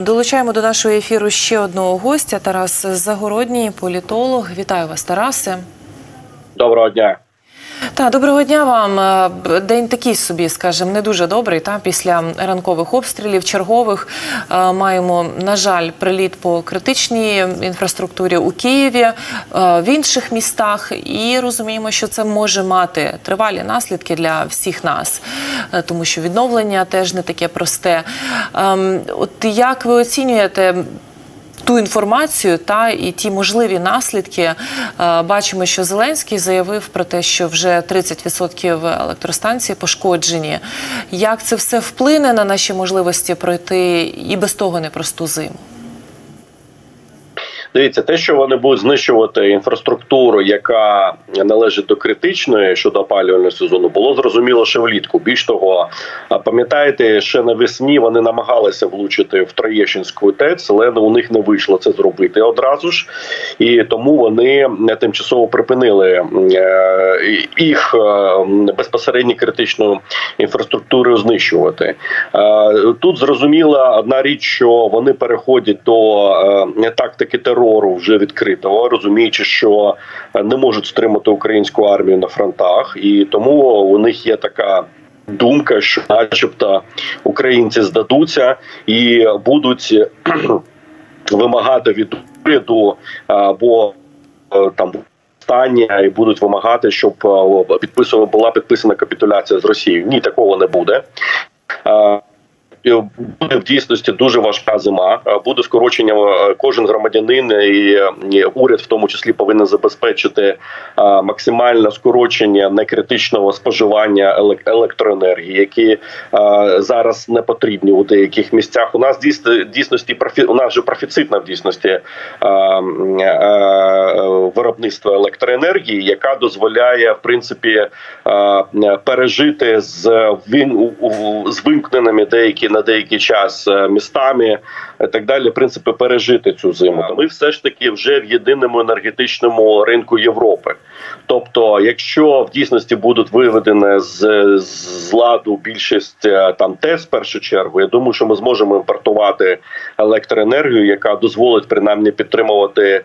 Долучаємо до нашого ефіру ще одного гостя Тарас Загородній, політолог. Вітаю вас, Тарасе. Доброго дня. Та доброго дня вам. Е, День такий собі, скажімо, не дуже добрий. Та після ранкових обстрілів чергових е, маємо, на жаль, приліт по критичній інфраструктурі у Києві, е, в інших містах, і розуміємо, що це може мати тривалі наслідки для всіх нас, тому що відновлення теж не таке просте. Ем, От як ви оцінюєте? Ту інформацію та і ті можливі наслідки. Е, Бачимо, що Зеленський заявив про те, що вже 30% електростанцій пошкоджені. Як це все вплине на наші можливості пройти і без того непросту зиму? Дивіться, те, що вони будуть знищувати інфраструктуру, яка належить до критичної щодо опалювального сезону, було зрозуміло ще влітку. Більш того, пам'ятаєте, ще навесні вони намагалися влучити в Троєщинську ТЕЦ, але у них не вийшло це зробити одразу ж, і тому вони тимчасово припинили е, їх е, безпосередньо критичну інфраструктуру знищувати. Е, Тут зрозуміла одна річ, що вони переходять до е, тактики терору вже відкритого, розуміючи, що е, не можуть стримати українську армію на фронтах, і тому у них є така. Думка, що, начебто, українці здадуться і будуть вимагати від уряду або е, там стання і будуть вимагати, щоб е, підписувала була підписана капітуляція з Росією. Ні, такого не буде. Буде в дійсності дуже важка зима. Е, Буде скорочення. е, Кожен громадянин і уряд, в тому числі, повинен забезпечити е, максимальне скорочення некритичного споживання елек- електроенергії, які зараз не потрібні у деяких місцях. У нас дійсно дійсності у нас же профіцитна в дійсності м, виробництво електроенергії, яка дозволяє в принципі пережити з вин... з вимкненими деякі на деякий час е, містами і так далі. В принципі, пережити цю зиму. Ми все ж таки вже в єдиному енергетичному ринку Європи. Тобто, якщо в дійсності будуть виведені з, з ладу більшість е, там ТЕС в першу чергу, я думаю, що ми зможемо імпортувати електроенергію, яка дозволить принаймні підтримувати, е,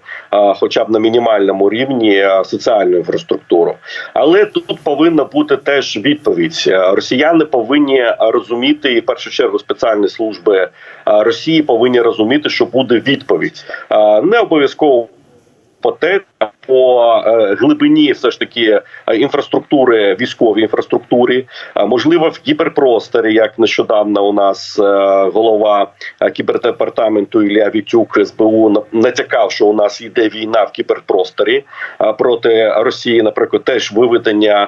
хоча б на мінімальному рівні, е, соціальну інфраструктуру. Але тут повинна бути теж відповідь. Росіяни повинні розуміти, і в першу чергу спеціальні служби Росії повинні розуміти, що буде відповідь. Не обов'язково по те, а по е, глибині, все ж таки е, інфраструктури, військовій інфраструктурі, Е, можливо, в кіберпросторі, як нещодавно у нас е, голова кібердепартаменту Ілля Вітюк СБУ на- натякав, що у нас йде війна в кіберпросторі проти Росії, наприклад, теж виведення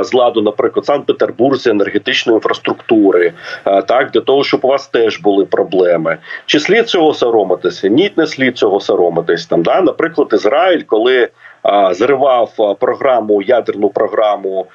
з ладу, наприклад, Санкт-Петербурзі енергетичної інфраструктури, так для того, щоб у вас теж були проблеми. Чи слід цього соромитися? Ні, не слід цього соромитись. Там да, наприклад, Ізраїль, коли зривав програму ядерну програму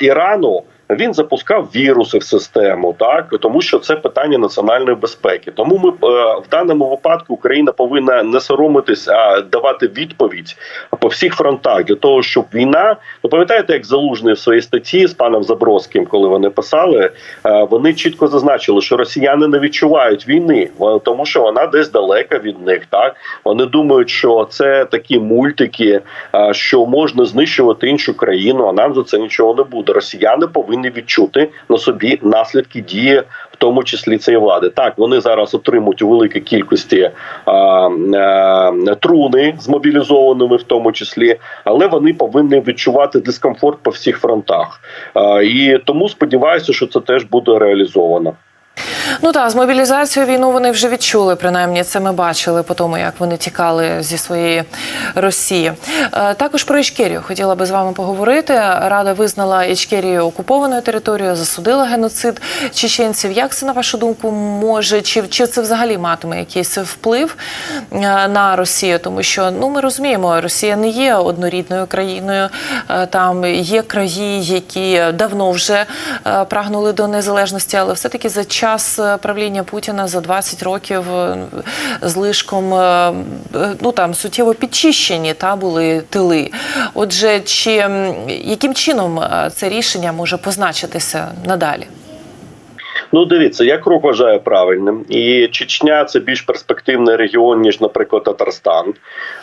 Ірану. Він запускав віруси в систему, так тому що це питання національної безпеки. Тому ми е, в даному випадку Україна повинна не соромитись, а давати відповідь по всіх фронтах для того, щоб війна. Ну пам'ятаєте, як залужний в своїй статті з паном Забродським, коли вони писали, е, вони чітко зазначили, що росіяни не відчувають війни, тому що вона десь далека від них. Так вони думають, що це такі мультики, е, що можна знищувати іншу країну, а нам за це нічого не буде. Росіяни повинні відчути на собі наслідки дії, в тому числі цієї влади. Так вони зараз отримують у великій кількості а, а, труни з мобілізованими, в тому числі, але вони повинні відчувати дискомфорт по всіх фронтах. А, і тому сподіваюся, що це теж буде реалізовано. Ну так, з мобілізацією війну вони вже відчули. Принаймні, це ми бачили по тому, як вони тікали зі своєї Росії. Е, Також про Ічкерію хотіла би з вами поговорити. Рада визнала Ічкерію окупованою територією, засудила геноцид чеченців. Як це на вашу думку може чи, чи це взагалі матиме якийсь вплив е, на Росію? Тому що ну ми розуміємо, Росія не є однорідною країною. Е, Там є краї, які давно вже прагнули до незалежності, але все таки за час правління Путіна за 20 років злишком з лишком е, е, ну там суттєво підчищені та були тили. Отже, чи яким чином е, це рішення може позначитися надалі? Ну, дивіться, я крок вважаю правильним, і Чечня це більш перспективний регіон, ніж, наприклад, Татарстан.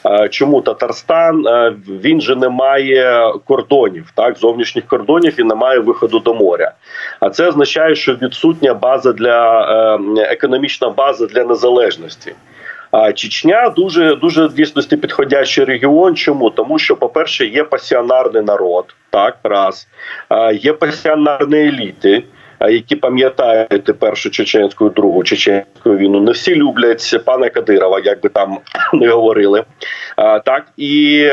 Е, Чому Татарстан? Е, Він же не має кордонів, так зовнішніх кордонів і не має виходу до моря. А це означає, що відсутня база для е, економічна база для незалежності. А Чечня дуже дуже дійсності підходящий регіон. Чому тому, що, по-перше, є пасіонарний народ, так раз є пасіонарні еліти. А, Які пам'ятають першу чеченську, другу чеченську війну, не всі люблять пана Кадирова, як би там не говорили. А, так і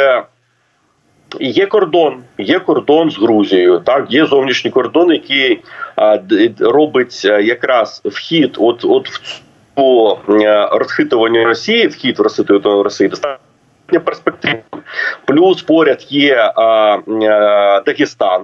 Є кордон, є кордон з Грузією. Так, є зовнішній кордон, який а, робить якраз вхід, от от в цю е, розхитування Росії, вхід в розхитування Росії достатньо перспективний. Плюс поряд є а, е, Дагестан.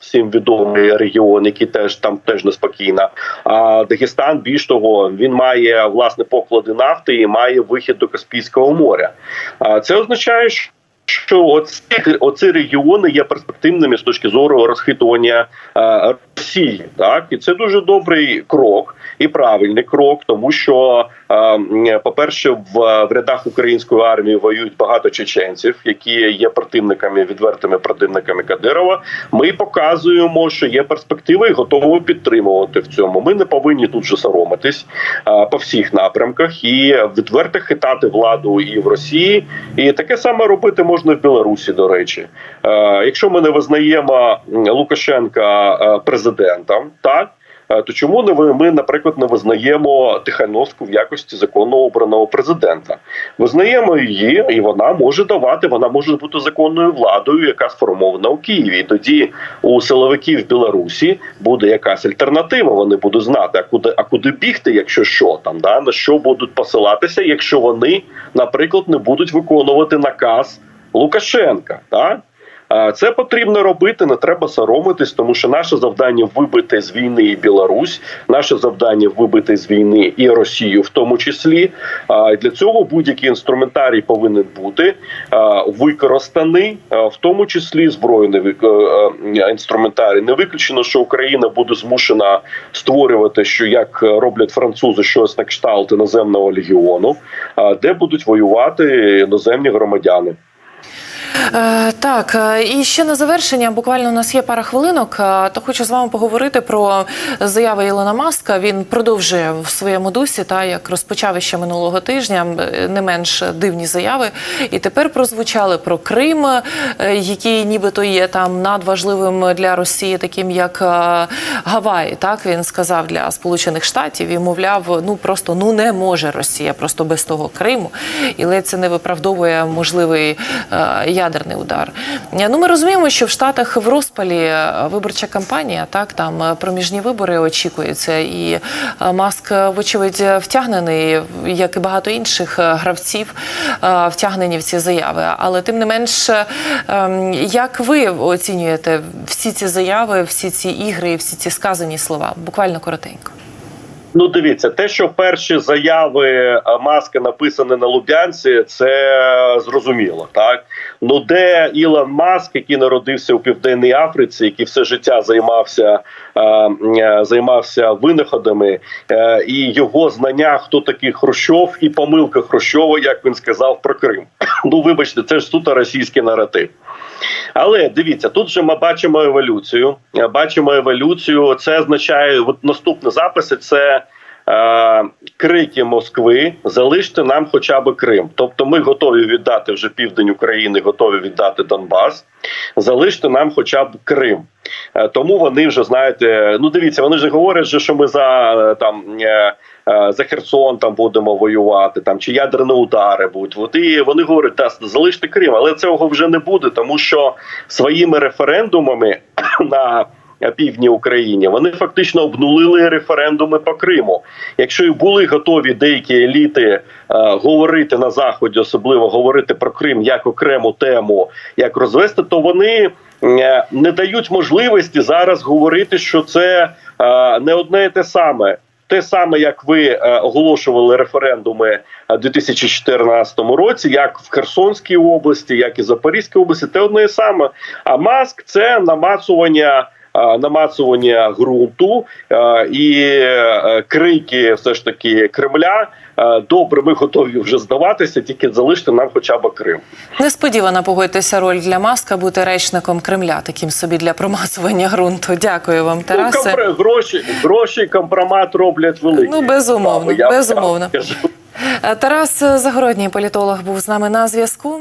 Всім відомий регіон, який теж там теж неспокійна. А Дагестан, більш того, він має власне поклади нафти і має вихід до Каспійського моря. А це означає, що що оці, оці регіони є перспективними з точки зору розхитування е, Росії, так і це дуже добрий крок і правильний крок, тому що, е, по-перше, в, в рядах української армії воюють багато чеченців, які є противниками, відвертими противниками Кадирова. Ми показуємо, що є перспективи і готові підтримувати в цьому. Ми не повинні тут же соромитись е, по всіх напрямках і відверто хитати владу і в Росії, і таке саме робити можна в Білорусі. До речі, е, якщо ми не визнаємо Лукашенка е, президентом, так. е, То чому не ви- ми, наприклад, не визнаємо Тихановську в якості законно обраного президента? Визнаємо її, і вона може давати, вона може бути законною владою, яка сформована у Києві. І тоді у силовиків Білорусі буде якась альтернатива. Вони будуть знати, а куди, а куди бігти, якщо що там, да на що будуть посилатися, якщо вони, наприклад, не будуть виконувати наказ Лукашенка. Так? Це потрібно робити, не треба соромитись, тому що наше завдання вибити з війни і Білорусь, наше завдання вибити з війни і Росію, в тому числі. Для цього будь-який інструментарій повинен бути використаний, в тому числі збройний е, інструментарій. Не виключено, що Україна буде змушена створювати, що як роблять французи, щось на кшталт іноземного легіону, де будуть воювати іноземні громадяни. Е, так, е, і ще на завершення, буквально у нас є пара хвилинок, е, то хочу з вами поговорити про заяви Ілона Маска. Він продовжує в своєму дусі, та як розпочав ще минулого тижня, не менш дивні заяви. І тепер прозвучали про Крим, який нібито є там надважливим для Росії, таким як Гаваї. Так він сказав для Сполучених Штатів і мовляв, ну просто ну не може Росія просто без того Криму, і ледь це не виправдовує можливий ядерний удар. Е, Ну ми розуміємо, що в Штатах в розпалі е, виборча кампанія, так там е, проміжні вибори очікуються, і Маск, вочевидь, втягнений, як і багато інших гравців, втягнені в ці заяви. Але тим не менш, ем, як ви оцінюєте всі ці заяви, всі ці ігри, всі ці сказані слова? Буквально коротенько. Ну, дивіться, те, що перші заяви маски написані на Лубянці, це зрозуміло, так ну де Ілон Маск, який народився у південній Африці, який все життя займався е, е, займався винаходами, е, і його знання, хто такий Хрущов, і помилка Хрущова, як він сказав про Крим. Ну, вибачте, це ж суто російський наратив. Але дивіться, тут же ми бачимо еволюцію. Бачимо еволюцію. Це означає, от наступні записи це. Е, Крики Москви залиште нам хоча б Крим. Тобто, ми готові віддати вже південь України, готові віддати Донбас. Залиште нам хоча б Крим. Е, Тому вони вже знаєте, ну дивіться, вони ж говорять, що ми за е, там за Херсон там будемо воювати, там чи ядерні удари будуть. От і вони говорять, та залиште Крим, але цього вже не буде, тому що своїми референдумами на півдні України вони фактично обнулили референдуми по Криму. Якщо і були готові деякі еліти е, говорити на заході, особливо говорити про Крим як окрему тему, як розвести, то вони е, не дають можливості зараз говорити, що це е, не одне і те саме. Те саме, як ви е, оголошували референдуми е, у 2014 році, як в Херсонській області, як і Запорізькій області, те одне і саме. А маск це намацування е, намацування ґрунту е, і е, крики, все ж таки Кремля. е, Добре, ми готові вже здаватися, тільки залиште нам хоча б Крим. Несподівана погодьтеся роль для Маска бути речником Кремля, таким собі для промацування ґрунту. Дякую вам, Ну, Тарасе. компр- гроші, гроші компромат роблять великі. Ну, безумовно, Я безумовно. кажу. Тарас Загородній політолог був з нами на зв'язку.